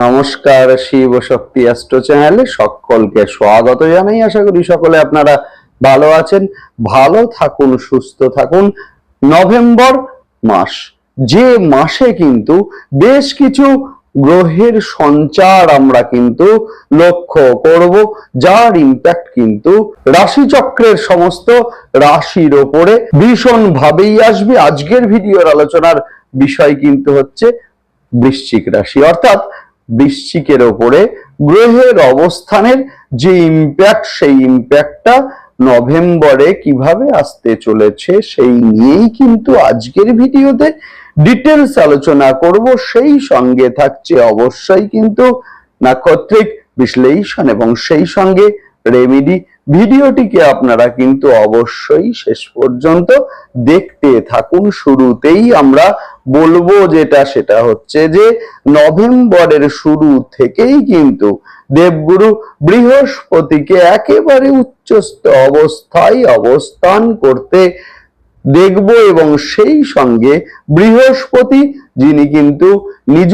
নমস্কার, শিব শক্তি অ্যাস্ট্রো চ্যানেলে সকলকে স্বাগত জানাই। আশা করি সকলে আপনারা ভালো আছেন, ভালো থাকুন, সুস্থ থাকুন। নভেম্বর মাস, যে মাসে কিন্তু বেশ কিছু গ্রহের সঞ্চার আমরা কিন্তু লক্ষ্য করব, যার ইম্প্যাক্ট কিন্তু রাশিচক্রের সমস্ত রাশির ওপরে ভীষণ ভাবেই আসবে। আজকের ভিডিওর আলোচনার বিষয় কিন্তু হচ্ছে বৃশ্চিক রাশি। অর্থাৎ বৃশ্চিকের ওপরে গ্রহের অবস্থানের যে ইম্প্যাক্ট সেই ইম্প্যাক্টটা নভেম্বরে কীভাবে আসতে চলেছে, সেই নিয়েই কিন্তু আজকের ভিডিওতে ডিটেলস আলোচনা করব। সেই সঙ্গে থাকছে অবশ্যই কিন্তু নাক্ষত্রিক বিশ্লেষণ এবং সেই সঙ্গে রেমিডি ভিডিওটিকে আপনারা কিন্তু অবশ্যই শেষ পর্যন্ত দেখতে থাকুন। শুরুতেই আমরা বলব যেটা, সেটা হচ্ছে যে নভেম্বরের শুরু থেকেই কিন্তু দেবগুরু বৃহস্পতিকে একেবারে উচ্চস্থ অবস্থায় অবস্থান করতে দেখব এবং সেই সঙ্গে বৃহস্পতি, যিনি কিন্তু নিজ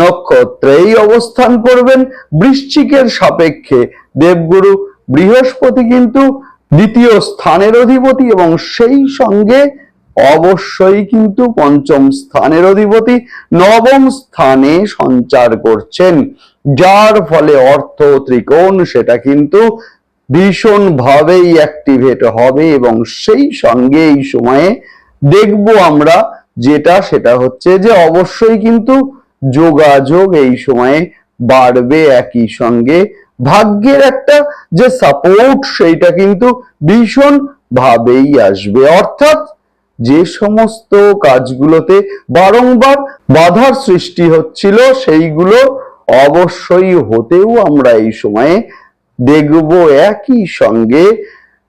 নক্ষত্রেই অবস্থান করবেন, বৃশ্চিকের সাপেক্ষে দেবগুরু বৃহস্পতি কিন্তু দ্বিতীয় স্থানের অধিপতি এবং সেই সঙ্গে অবশ্যই কিন্তু পঞ্চম স্থানের অধিপতি নবম স্থানে সঞ্চার করছেন। যার ফলে অর্থ ত্রিকোণ সেটা কিন্তু ভীষণ ভাবেই অ্যাক্টিভেট হবে এবং সেই সঙ্গে এই সময়ে দেখব আমরা যেটা, সেটা হচ্ছে যে অবশ্যই কিন্তু যোগাযোগ এই সময়ে বাড়বে একই সঙ্গে। ভাগ্যের একটা যে সাপোর্ট সেইটা কিন্তু ভীষণ ভাবেই আসবে। অর্থাৎ যে সমস্ত কাজগুলোতে বারংবার বাধার সৃষ্টি হচ্ছিল, সেইগুলো অবশ্যই হতেও আমরা এই সময়ে দেখব একই সঙ্গে।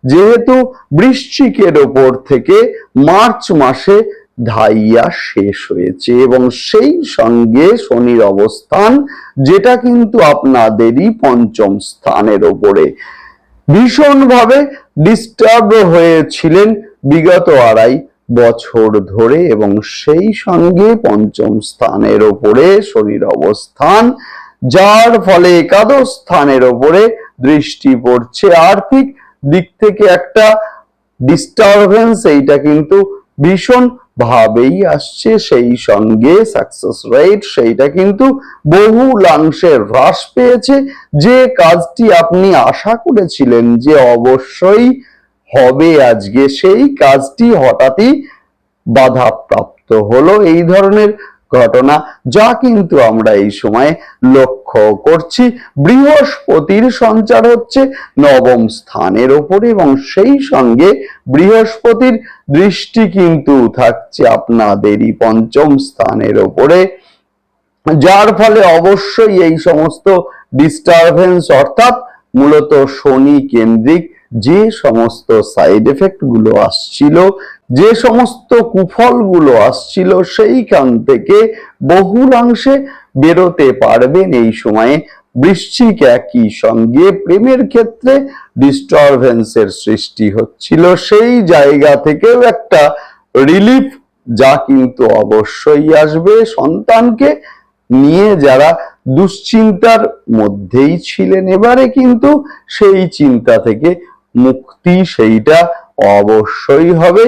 যেহেতু বৃশ্চিকের ওপর থেকে মার্চ মাসে ধাইয়া শেষ হয়েছে এবং সেই সঙ্গে শনির অবস্থান, যেটা কিন্তু আপনাদেরই পঞ্চম স্থানের ওপরে। ভীষণভাবে ডিস্টার্ব হয়েছিলেন বিগত আড়াই বছর ধরে এবং সেই সঙ্গে পঞ্চম স্থানের ওপরে শনির অবস্থান, যার ফলে একাদশ স্থানের ওপরে দৃষ্টি পড়ছে। আর্থিক দিক থেকে একটা ডিস্টারবেন্স এইটা কিন্তু ভীষণ ভাবেই আসছে সেই সঙ্গে সাকসেস রেট সেইটা কিন্তু বহুলাংশে হ্রাস পেয়েছে। যে কাজটি আপনি আশা করেছিলেন যে অবশ্যই হবে আজকে, সেই কাজটি হঠাৎই বাধাপ্রাপ্ত হলো। এই ধরনের ঘটনা, যা কিন্তু আমরা এই সময় লক্ষ্য করছি। বৃহস্পতির সঞ্চার হচ্ছে নবম স্থানের ওপরে এবং সেই সঙ্গে বৃহস্পতির দৃষ্টি কিন্তু থাকছে আপনাদেরই পঞ্চম স্থানের ওপরে। যার ফলে অবশ্যই এই সমস্ত ডিস্টারবেন্স অর্থাৎ মূলত শনি কেন্দ্রিক যে সমস্ত সাইড এফেক্টগুলো আসছিল যে সমস্ত কুফলগুলো আসছিল সেইখান থেকে বহুলাংশে বেরোতে পারবেন এই সময়ে। বৃশ্চিক একই সঙ্গে প্রেমের ক্ষেত্রে ডিস্টারবেন্সের সৃষ্টি হচ্ছিল। সেই জায়গা থেকেও একটা রিলিফ যা কিন্তু অবশ্যই আসবে সন্তানকে নিয়ে যারা দুশ্চিন্তার মধ্যেই ছিলেন। এবারে কিন্তু সেই চিন্তা থেকে মুক্তি সেইটা অবশ্যই হবে।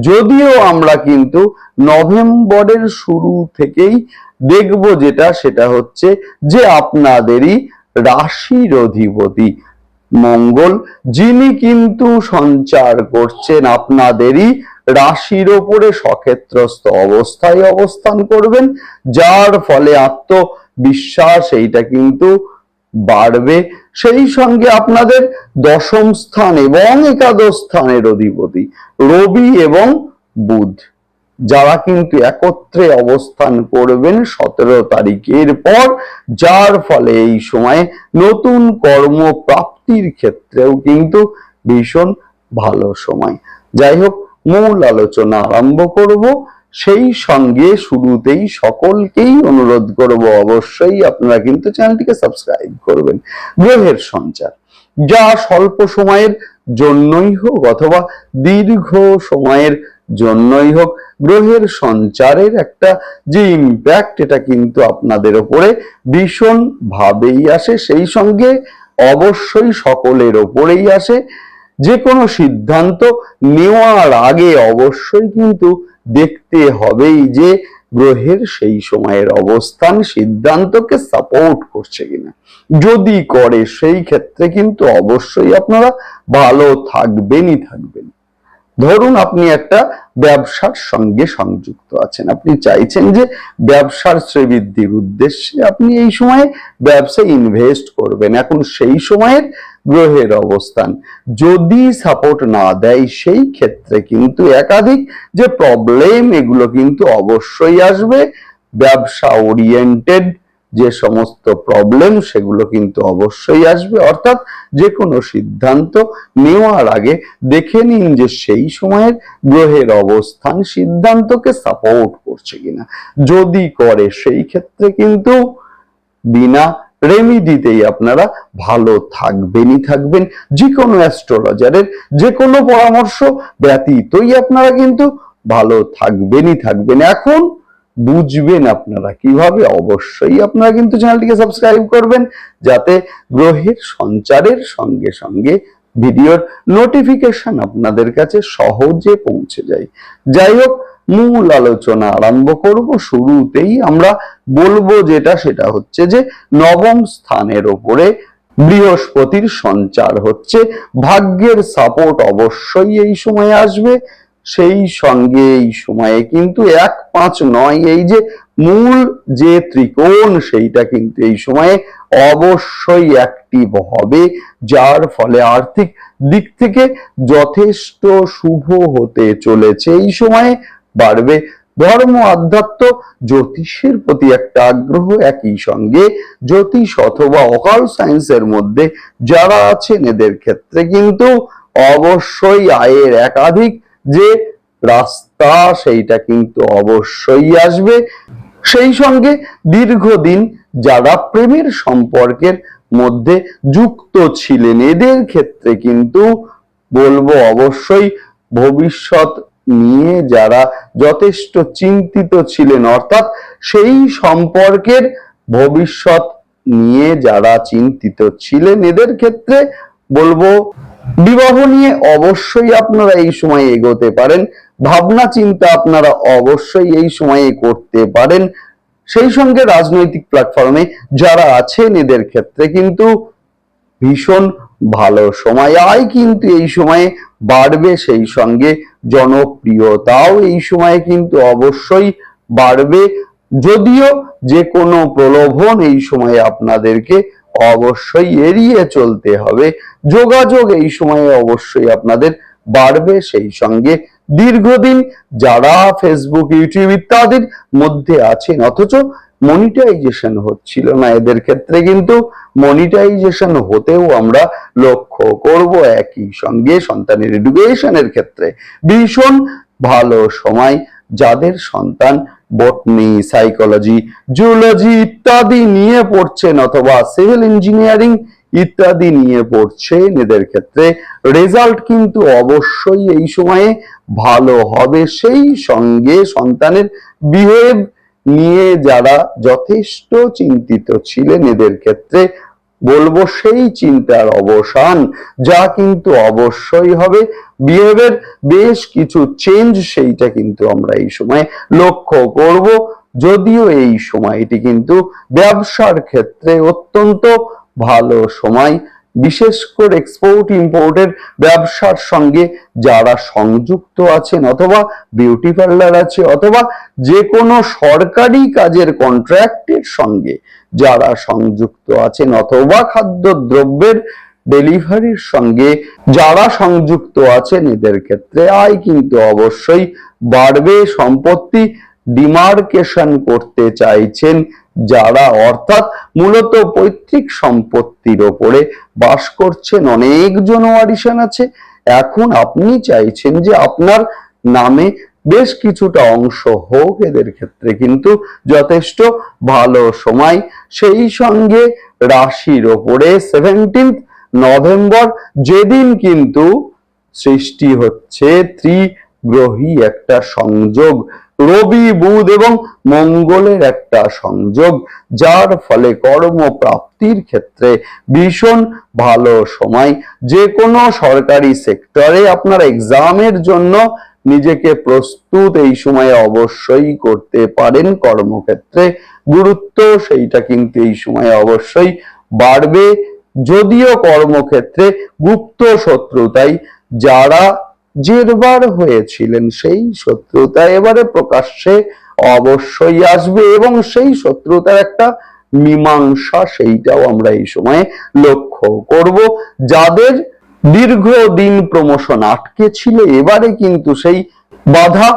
যদিও আমরা কিন্তু নভেম্বরের শুরু থেকেই দেখব যেটা, সেটা হচ্ছে যে আপনাদেরই রাশির অধিপতি মঙ্গল, যিনি কিন্তু সঞ্চার করছেন আপনাদেরই রাশির ওপরে সক্ষেত্রস্থ অবস্থায় অবস্থান করবেন, যার ফলে আত্মবিশ্বাস এইটা কিন্তু বাড়বে। সেই সঙ্গে আপনাদের দশম স্থান এবং একাদশ স্থানের অধিপতি রবি এবং বুধ, যারা কিন্তু একত্রে অবস্থান করবেন সতেরো তারিখের পর, যার ফলে এই সময়ে নতুন কর্ম প্রাপ্তির ক্ষেত্রেও কিন্তু ভীষণ ভালো সময়। যাই হোক, মূল আলোচনা আরম্ভ করব। সেই সঙ্গে শুরুতেই সকলকেই অনুরোধ করব অবশ্যই আপনারা কিন্তু চ্যানেলটিকে সাবস্ক্রাইব করবেন। গ্রহের সঞ্চার। যা স্বল্প সময়ের জন্যই হোক অথবা দীর্ঘ সময়ের জন্যই হোক, গ্রহের সঞ্চারের একটা যে ইম্প্যাক্ট এটা কিন্তু আপনাদের ওপরে ভীষণ ভাবেই আসে। সেই সঙ্গে অবশ্যই সকলের ওপরেই আসে। যে কোনো সিদ্ধান্ত নেওয়ার আগে অবশ্যই কিন্তু দেখতে হবেই যে গ্রহের সেই সময়ের অবস্থান সিদ্ধান্তকে সাপোর্ট করছে কিনা। যদি করে সেই ক্ষেত্রে কিন্তু অবশ্যই আপনারা ভালো থাকবেনই থাকবেন। ধরুন আপনি একটা ব্যবসার সঙ্গে সংযুক্ত আছেন। আপনি চাইছেন যে ব্যবসার শ্রীবৃদ্ধির উদ্দেশ্যে আপনি এই সময়ে ব্যবসায় ইনভেস্ট করবেন। এখন সেই সময়ের গ্রহের অবস্থান। যদি সাপোর্ট না দেয়, সেই ক্ষেত্রে কিন্তু একাধিক যে প্রবলেম এগুলো কিন্তু অবশ্যই আসবে। ব্যবসা ওরিয়েন্টেড যে সমস্ত প্রবলেম সেগুলো কিন্তু অবশ্যই আসবে। অর্থাৎ যে কোনো সিদ্ধান্ত নেওয়ার আগে দেখে নিন যে সেই সময়ের গ্রহের অবস্থান সিদ্ধান্তকে সাপোর্ট করছে কিনা। যদি করে, সেই ক্ষেত্রে কিন্তু বিনা রেমিডিতেই আপনারা, ভালো থাকবেনই থাকবেন। যে কোনো অ্যাস্ট্রোলজারের যে কোনো পরামর্শ ব্যতীতই আপনারা কিন্তু ভালো থাকবেনই থাকবেন। এখন বুঝবেন আপনারা কীভাবে, অবশ্যই আপনারা কিন্তু চ্যানেলটিকে সাবস্ক্রাইব করবেন, যাতে গ্রহের সঞ্চারের সঙ্গে সঙ্গে ভিডিওর নোটিফিকেশন আপনাদের কাছে সহজে পৌঁছে যায়। যাই হোক মূল আলোচনা আরম্ভ করব। শুরুতেই আমরা বলব যেটা, সেটা হচ্ছে যে নবম স্থানের ওপরে বৃহস্পতির সঞ্চার হচ্ছে। ভাগ্যের সাপোর্ট অবশ্যই এই সময়ে আসবে। সেই সঙ্গে এই সময়ে কিন্তু এক পাঁচ নয়, এই যে মূল যে ত্রিকোণ, সেইটা কিন্তু এই সময়ে অবশ্যই অ্যাক্টিভ হবে, যার ফলে আর্থিক দিক থেকে যথেষ্ট শুভ হতে চলেছে। এই সময়ে বাড়বে। ধর্ম আধ্যাত্ম জ্যোতিষের প্রতি একটা আগ্রহ একই সঙ্গে। জ্যোতিষ অথবা অকাল সায়েন্সের মধ্যে যারা আছেন, এদের ক্ষেত্রে কিন্তু অবশ্যই আয়ের একাধিক যে রাস্তা, সেইটা কিন্তু অবশ্যই আসবে। সেই সঙ্গে দীর্ঘদিন যারা প্রেমের সম্পর্কের মধ্যে যুক্ত ছিলেন, এদের ক্ষেত্রে কিন্তু বলব অবশ্যই ভবিষ্যৎ নিয়ে যারা যথেষ্ট চিন্তিত ছিলেন, অর্থাৎ সেই সম্পর্কের ভবিষ্যৎ নিয়ে যারা চিন্তিত ছিলেন, এদের ক্ষেত্রে বলব, বিবাহ নিয়ে অবশ্যই আপনারা এই সময় এগোতে পারেন, ভাবনা চিন্তা আপনারা অবশ্যই এই সময়ে করতে পারেন। সেই সঙ্গে রাজনৈতিক প্ল্যাটফর্মে যারা আছেন, এদের ক্ষেত্রে কিন্তু ভীষণ ভালো সময়। আয় কিন্তু এই সময়ে বাড়বে, সেই সঙ্গে জনপ্রিয়তাও এই সময়ে কিন্তু অবশ্যই বাড়বে। যদিও যে কোনো প্রলোভন এই সময়ে আপনাদেরকে অবশ্যই এড়িয়ে চলতে হবে। যোগাযোগ এই সময়ে অবশ্যই আপনাদের বাড়বে। সেই সঙ্গে দীর্ঘদিন যারা ফেসবুক ইউটিউব ইত্যাদির মধ্যে আছেন, অথচ মনিটাইজেশন হচ্ছিল না। এদের ক্ষেত্রে কিন্তু মনিটাইজেশন হতেও আমরা লক্ষ্য করব একই সঙ্গে সন্তানের এডুকেশনের ক্ষেত্রে। ভীষণ ভালো সময় যাদের সন্তান বটনি সাইকোলজি জুলজি ইত্যাদি নিয়ে পড়ছেন অথবা সিভিল ইঞ্জিনিয়ারিং ইত্যাদি নিয়ে পড়ছেন, এদের ক্ষেত্রে রেজাল্ট কিন্তু অবশ্যই এই সময়ে ভালো হবে। সেই সঙ্গে সন্তানের বিহেভ নিয়ে যারা যথেষ্ট চিন্তিত ছিলেন এদের ক্ষেত্রে, বলব সেই চিন্তার অবসান, যা কিন্তু অবশ্যই হবে। বিহেভের বেশ কিছু চেঞ্জ সেইটা কিন্তু আমরা এই সময় লক্ষ্য করব। যদিও এই সময়টি কিন্তু ব্যবসার ক্ষেত্রে অত্যন্ত ভালো সময়। বিশেষ করে এক্সপোর্ট ইম্পোর্টের ব্যবসার সঙ্গে যারা সংযুক্ত আছেন, অথবা বিউটি পার্লার আছে, অথবা যে কোনো সরকারি কাজের কন্ট্রাক্টের সঙ্গে যারা সংযুক্ত আছেন অথবা খাদ্যদ্রব্যের ডেলিভারির সঙ্গে যারা সংযুক্ত আছেন, এদের ক্ষেত্রে আয় কিন্তু অবশ্যই বাড়বে। সম্পত্তি ডিমার্কেশন করতে চাইছেন যারা, অর্থাৎ মূলত পৈতৃক সম্পত্তির ওপরে বাস করছেন। অনেকজন ওয়ারিশান আছে। এখন আপনি চাইছেন যে আপনার নামে বেশ কিছুটা অংশ হোক এদের ক্ষেত্রে, কিন্তু যথেষ্ট ভালো সময়। সেই সঙ্গে রাশির ওপরে সেভেন্টিন্থ নভেম্বর যেদিন কিন্তু সৃষ্টি হচ্ছে ত্রি গ্রহী একটা সংযোগ, রবি, বুধ এবং মঙ্গলের একটা সংযোগ, যার ফলে কর্মপ্রাপ্তির ক্ষেত্রে ভীষণ ভালো সময়। যে কোনো সরকারি সেক্টরে আপনার এক্সামের জন্য নিজেকে প্রস্তুত এই সময়ে অবশ্যই করতে পারেন। কর্মক্ষেত্রে গুরুত্ব সেইটা কিন্তু এই সময়ে অবশ্যই বাড়বে। যদিও কর্মক্ষেত্রে গুপ্ত শত্রুতাই, যারা জেরবার হয়েছিলেন সেই শত্রুতা এবারে প্রকাশ্যে অবশ্যই আসবে এবং সেই শত্রুতার একটা মীমাংসা সেইটাও আমরা এই সময়ে লক্ষ্য করব। যাদের দীর্ঘদিন প্রমোশন আটকে ছিল এবারে কিন্তু সেই বাধা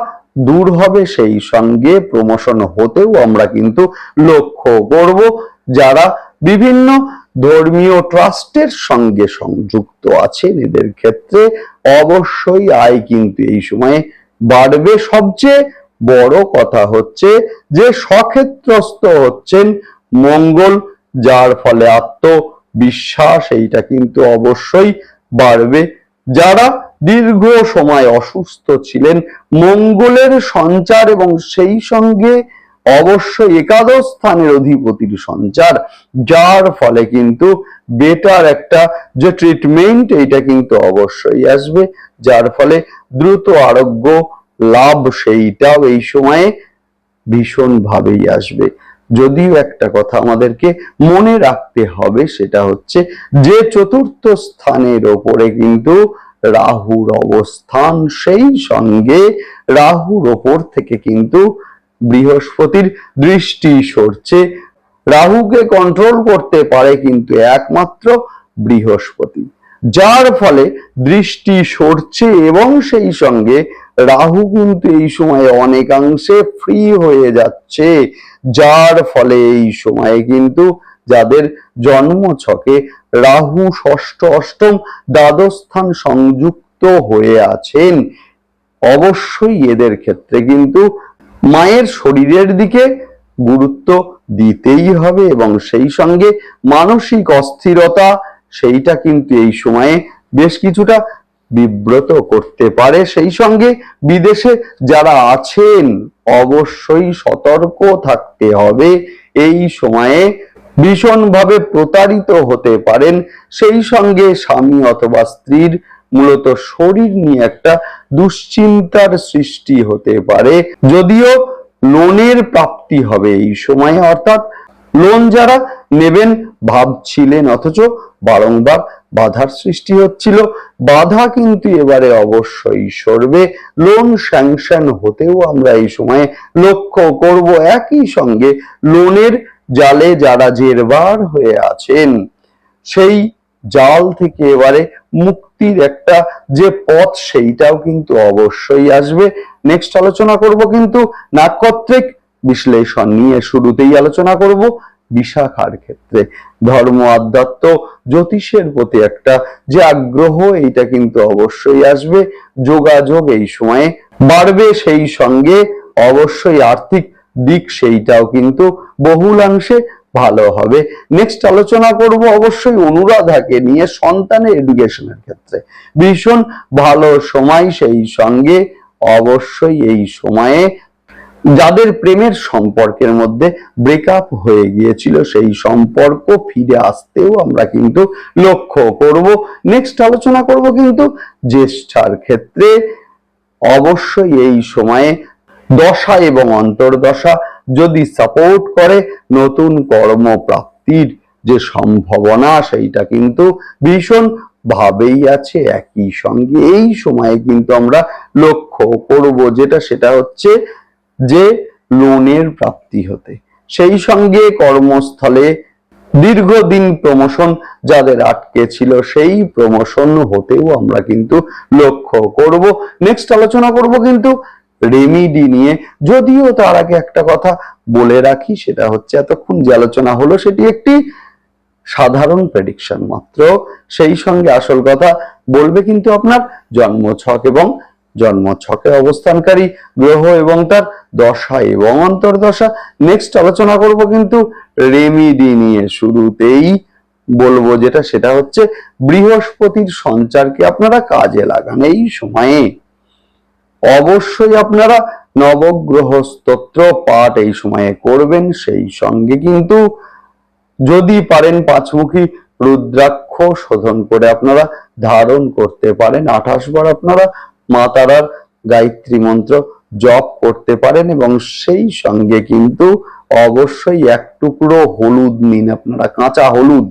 দূর হবে, সেই সঙ্গে প্রমোশন হতেও আমরা কিন্তু লক্ষ্য করব। যারা বিভিন্ন ধর্মীয় ট্রাস্টের সঙ্গে সংযুক্ত আছেন, এদের ক্ষেত্রে অবশ্যই আয় কিন্তু এই সময়ে বাড়বে। সবচেয়ে বড় কথা হচ্ছে যে সক্ষেত্রস্থ হচ্ছেন মঙ্গল, যার ফলে আত্মবিশ্বাস, এইটা কিন্তু অবশ্যই বাড়বে। যারা দীর্ঘ সময় অসুস্থ ছিলেন, মঙ্গলের সঞ্চার এবং সেই সঙ্গে অবশ্যই একাদশ স্থানের অধিপতির সঞ্চার, যার ফলে কিন্তু বেটার একটা যে ট্রিটমেন্ট এইটা কিন্তু অবশ্যই আসবে, যার ফলে দ্রুত আরোগ্য লাভ সেইটাও এই সময়ে ভীষণ ভাবেই আসবে। যদিও একটা কথা আমাদেরকে মনে রাখতে হবে, সেটা হচ্ছে যে চতুর্থ স্থানের ওপরে কিন্তু রাহুর অবস্থান, সেই সঙ্গে রাহুর ওপর থেকে কিন্তু বৃহস্পতির দৃষ্টি সরছে। রাহুকে কন্ট্রোল করতে পারে কিন্তু একমাত্র বৃহস্পতি, যার ফলে দৃষ্টি সরছে এবং সেই সঙ্গে রাহু কিন্তু এই সময়ে অনেকাংশে ফ্রি হয়ে যাচ্ছে। যার ফলে এই সময়ে কিন্তু যাদের জন্ম ছকে রাহু ষষ্ঠ অষ্টম দ্বাদশ স্থান সংযুক্ত হয়ে আছেন, অবশ্যই এদের ক্ষেত্রে কিন্তু মায়ের শরীরের দিকে গুরুত্ব দিতেই হবে এবং সেই সঙ্গে মানসিক অস্থিরতা সেইটা কিন্তু এই সময়ে বেশ কিছুটা বিব্রত করতে পারে। সেই সঙ্গে বিদেশে যারা আছেন, অবশ্যই সতর্ক থাকতে হবে। এই সময়ে ভীষণভাবে প্রতারিত হতে পারেন। সেই সঙ্গে স্বামী অথবা স্ত্রীর মূলত শরীর নিয়ে একটা দুশ্চিন্তার সৃষ্টি হতে পারে। যদিও লোনের প্রাপ্তি হবে এই সময়ে, অর্থাৎ লোন যারা নেবেন, ভাবছিলেন, অথচ বারংবার বাধার সৃষ্টি হচ্ছিল। বাধা কিন্তু এবারে অবশ্যই সরবে। লোন স্যাংশন হতেও আমরা এই সময়ে লক্ষ্য করব একই সঙ্গে লোনের জালে যারা জেরবার হয়ে আছেন, সেই জাল থেকে এবারে মুক্তির একটা যে পথ, সেইটাও কিন্তু অবশ্যই আসবে। নেক্সট আলোচনা করব কিন্তু নাক্ষত্রিক বিশ্লেষণ নিয়ে শুরুতেই আলোচনা করব। বিশাখার ক্ষেত্রে। ধর্ম, আধ্যাত্ম, জ্যোতিষের প্রতি একটা যে আগ্রহ, এইটা কিন্তু অবশ্যই আসবে। যোগাযোগ এই সময়ে বাড়বে সেই সঙ্গে। অবশ্যই আর্থিক দিক সেইটাও কিন্তু বহুলাংশে ভালো হবে। নেক্সট আলোচনা করব অবশ্যই অনুরাধাকে নিয়ে সন্তানের এডুকেশনের ক্ষেত্রে। ভীষণ ভালো সময় সেই সঙ্গে। অবশ্যই এই সময়ে যাদের প্রেমের সম্পর্কের মধ্যে ব্রেকআপ হয়ে গিয়েছিল, সেই সম্পর্ক ফিরে আসতেও আমরা কিন্তু লক্ষ্য করব। নেক্সট আলোচনা করব কিন্তু জ্যেষ্ঠার ক্ষেত্রে। অবশ্যই এই সময়ে দশা এবং অন্তর্দশা যদি সাপোর্ট করে, নতুন কর্মপ্রাপ্তির যে সম্ভাবনা, সেইটা কিন্তু ভীষণ ভাবেই আছে। একই সঙ্গে এই সময়ে কিন্তু আমরা লক্ষ্য করব যেটা, সেটা হচ্ছে যে লোনের প্রাপ্তি হতে। সেই সঙ্গে কর্মস্থলে দীর্ঘদিন প্রমোশন যাদের আটকে ছিল, সেই প্রমোশন হতেও আমরা কিন্তু লক্ষ্য করব। নেক্সট আলোচনা করব কিন্তু রেমিডি নিয়ে। যদিও তার আগে একটা কথা বলে রাখি, সেটা হচ্ছে এতক্ষণ যে আলোচনা হলো, সেটি একটি সাধারণ প্রেডিকশন মাত্র। সেই সঙ্গে আসল কথা বলবে কিন্তু আপনার জন্ম ছক এবং জন্ম ছকে অবস্থানকারী গ্রহ এবং তার দশা এবং অন্তর্দশা। নেক্সট আলোচনা করব কিন্তু রেমিডি নিয়ে। শুরুতেই বলব যেটা, সেটা হচ্ছে বৃহস্পতির সঞ্চারকে আপনারা কাজে লাগান এই সময়ে। অবশ্যই আপনারা নবগ্রহ স্তোত্র পাঠ এই সময়ে করবেন, সেই সঙ্গে কিন্তু যদি পারেন পাঁচমুখী রুদ্রাক্ষ শোধন করে আপনারা ধারণ করতে পারেন। আঠাশ বার আপনারা মা তারার গায়ত্রী মন্ত্র জপ করতে পারেন এবং সেই সঙ্গে কিন্তু অবশ্যই এক টুকরো হলুদ নিন আপনারা, কাঁচা হলুদ।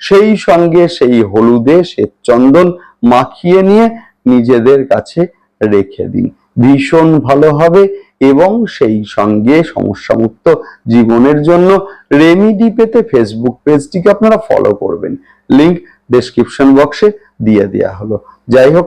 সেই সঙ্গে সেই হলুদে শ্বেত চন্দন মাখিয়ে নিয়ে নিজেদের কাছে রেখে দিন। ভীষণ ভালো হবে এবং সেই সঙ্গে সমস্যামুক্ত জীবনের জন্য রেমিডি পেতে ফেসবুক পেজটিকে আপনারা ফলো করবেন। লিংক ডেসক্রিপশন বক্সে দিয়ে দেওয়া হলো। যাই হোক